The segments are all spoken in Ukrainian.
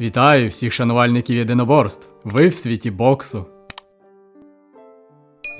Вітаю всіх шанувальників єдиноборств. Ви в світі боксу.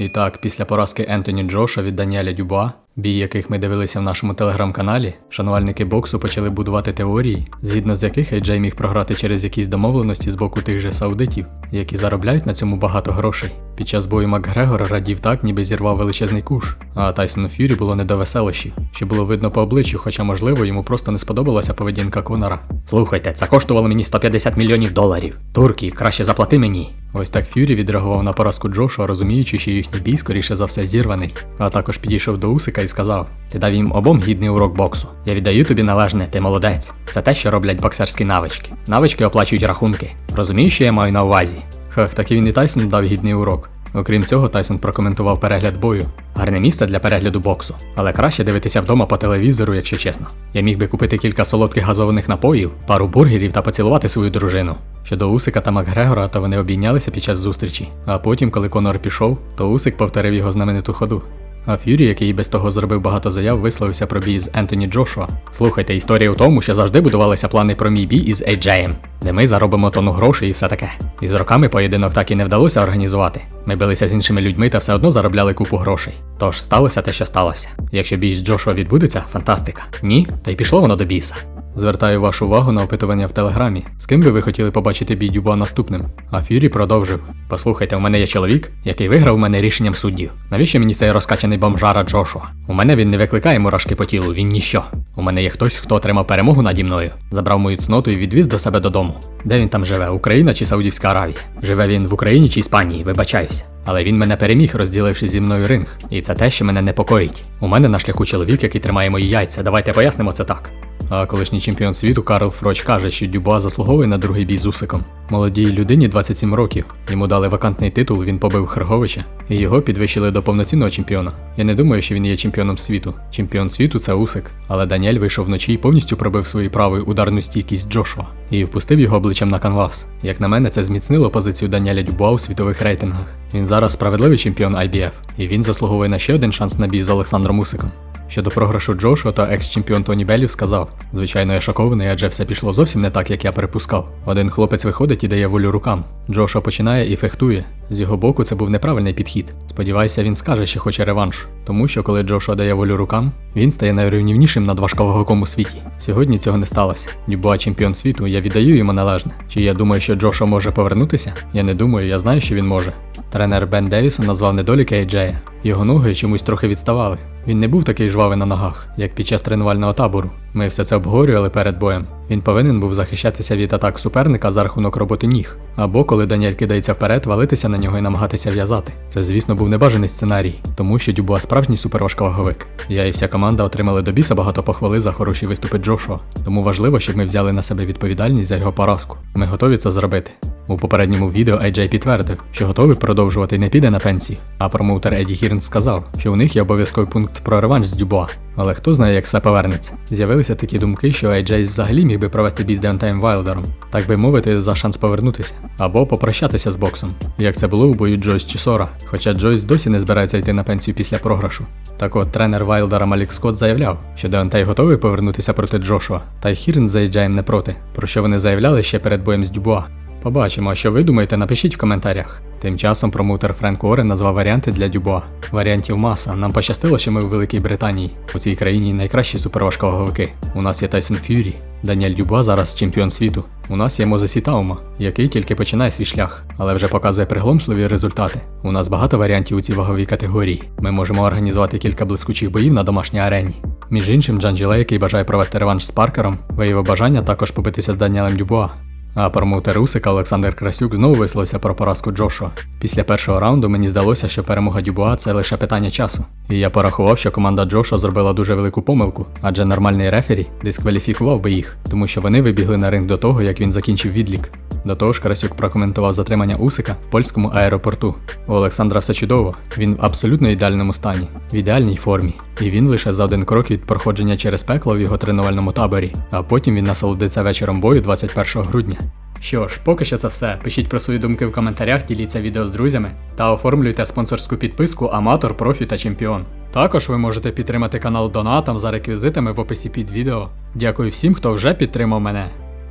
І так, після поразки Ентоні Джоша від Даніеля Дюба, бій яких ми дивилися в нашому телеграм-каналі, шанувальники боксу почали будувати теорії, згідно з яких Ейджей міг програти через якісь домовленості з боку тих же саудитів, які заробляють на цьому багато грошей. Під час бою Макгрегор радів так, ніби зірвав величезний куш, а Тайсону Ф'юрі було не до веселощів, що було видно по обличчю, хоча, можливо, йому просто не сподобалася поведінка Конора. Слухайте, це коштувало мені 150 мільйонів доларів. Туркі, краще заплати мені. Ось так Ф'юрі відреагував на поразку Джошуа, розуміючи, що їхній бій, скоріше за все, зірваний. А також підійшов до Усика і сказав: Ти дав їм обом гідний урок боксу. Я віддаю тобі належне, ти молодець. Це те, що роблять боксерські навички. Навички оплачують рахунки. Розумієш, що я маю на увазі? Хах, так і він і Тайсон дав гідний урок. Окрім цього, Тайсон прокоментував перегляд бою. Гарне місце для перегляду боксу, але краще дивитися вдома по телевізору, якщо чесно. Я міг би купити кілька солодких газованих напоїв, пару бургерів та поцілувати свою дружину. Щодо Усика та Макгрегора, то вони обійнялися під час зустрічі. А потім, коли Конор пішов, то Усик повторив його знамениту ходу. А Ф'юрі, який без того зробив багато заяв, висловився про бій з Ентоні Джошуа. Слухайте, історія у тому, що завжди будувалися плани про мій бій із Ейджеєм, де ми заробимо тонну грошей і все таке. І з роками поєдинок так і не вдалося організувати. Ми билися з іншими людьми та все одно заробляли купу грошей. Тож сталося те, що сталося. Якщо бій з Джошуа відбудеться, фантастика. Ні, та й пішло воно до біса. Звертаю вашу увагу на опитування в телеграмі. З ким би ви хотіли побачити бій Дюба наступним? А Фюрі продовжив: Послухайте, у мене є чоловік, який виграв мене рішенням суддів. Навіщо мені цей розкачаний бомжара Джошуа? У мене він не викликає мурашки по тілу, він ніщо. У мене є хтось, хто отримав перемогу наді мною, забрав мою цноту і відвіз до себе додому. Де він там живе? Україна чи Саудівська Аравія? Живе він в Україні чи Іспанії, вибачаюсь. Але він мене переміг, розділивши зі мною ринг. І це те, що мене непокоїть. У мене на шляху чоловік, який тримає мої яйця. Давайте пояснимо це так. А колишній чемпіон світу Карл Фроч каже, що Дюбуа заслуговує на другий бій з Усиком. Молодій людині 27 років. Йому дали вакантний титул, він побив Херговича, і його підвищили до повноцінного чемпіона. Я не думаю, що він є чемпіоном світу. Чемпіон світу це Усик. Але Даніель вийшов вночі і повністю пробив свою правою ударну стійкість Джошуа і впустив його обличчям на канвас. Як на мене, це зміцнило позицію Даніеля Дюбуа у світових рейтингах. Він зараз справедливий чемпіон IBF, і він заслуговує на ще один шанс на бій з Олександром Усиком. Щодо програшу Джошуа, то екс-чемпіон Тоні Беллів сказав: Звичайно, я шокований, адже все пішло зовсім не так, як я припускав. Один хлопець виходить і дає волю рукам. Джошуа починає і фехтує. З його боку, це був неправильний підхід. Сподіваюся, він скаже, що хоче реванш. Тому що коли Джошуа дає волю рукам, він стає найрівнівнішим надважковагоком у світі. Сьогодні цього не сталося. Дюбуа чемпіон світу, я віддаю йому належне. Чи я думаю, що Джошуа може повернутися? Я не думаю, я знаю, що він може. Тренер Бен Девісон назвав недоліки Ейджея. Його ноги чомусь трохи відставали. Він не був такий жвавий на ногах, як під час тренувального табору. Ми все це обговорювали перед боєм. Він повинен був захищатися від атак суперника за рахунок роботи ніг. Або коли Даніель кидається вперед, валитися на нього і намагатися в'язати. Це, звісно, був небажаний сценарій, тому що Дюбуа справжній суперважковаговик. Я і вся команда отримали до біса багато похвали за хороші виступи Джошуа. Тому важливо, щоб ми взяли на себе відповідальність за його поразку. Ми готові це зробити. У попередньому відео AJ підтвердив, що готовий продовжувати не піде на пенсію. А промоутер Еді Хірн сказав, що у них є обов'язковий пункт про реванш з Дюбуа. Але хто знає, як все повернеться. З'явилися такі думки, що AJ взагалі міг би провести бій з Деонтаєм Вайлдером, так би мовити, за шанс повернутися, або попрощатися з боксом, як це було у бою Джойс Чісора, хоча Джойс досі не збирається йти на пенсію після програшу. Так от тренер Вайлдера Малік Скотт заявляв, що Деонтай готовий повернутися проти Джошуа, та й Хірн з AJ не проти, про що вони заявляли ще перед боєм з Дюбуа. Побачимо, що ви думаєте, напишіть в коментарях. Тим часом промоутер Френк Уоррен назвав варіанти для Дюбуа. Варіантів маса. Нам пощастило, що ми в Великій Британії. У цій країні найкращі суперважковаговики. У нас є Тайсон Ф'юрі. Даніель Дюбуа зараз чемпіон світу. У нас є Мозесі Таума, який тільки починає свій шлях, але вже показує пригломшливі результати. У нас багато варіантів у цій ваговій категорії. Ми можемо організувати кілька блискучих боїв на домашній арені. Між іншим, Джан Джиле, який бажає провести реванш з Паркером, виявив бажання також побитися з Даніелем Дюбуа. А промоутер Усика Олександр Красюк знову висловився про поразку Джошуа. Після першого раунду мені здалося, що перемога Дюбуа це лише питання часу. І я порахував, що команда Джошуа зробила дуже велику помилку, адже нормальний рефері дискваліфікував би їх, тому що вони вибігли на ринг до того, як він закінчив відлік. До того ж, Красюк прокоментував затримання Усика в польському аеропорту. У Олександра все чудово, він в абсолютно ідеальному стані, в ідеальній формі. І він лише за один крок від проходження через пекло в його тренувальному таборі, а потім він насолодиться вечором бою 21 грудня. Що ж, поки що це все. Пишіть про свої думки в коментарях, діліться відео з друзями та оформлюйте спонсорську підписку Аматор, Профі та Чемпіон. Також ви можете підтримати канал донатом за реквізитами в описі під відео. Дякую всім, хто вже підтримав мене.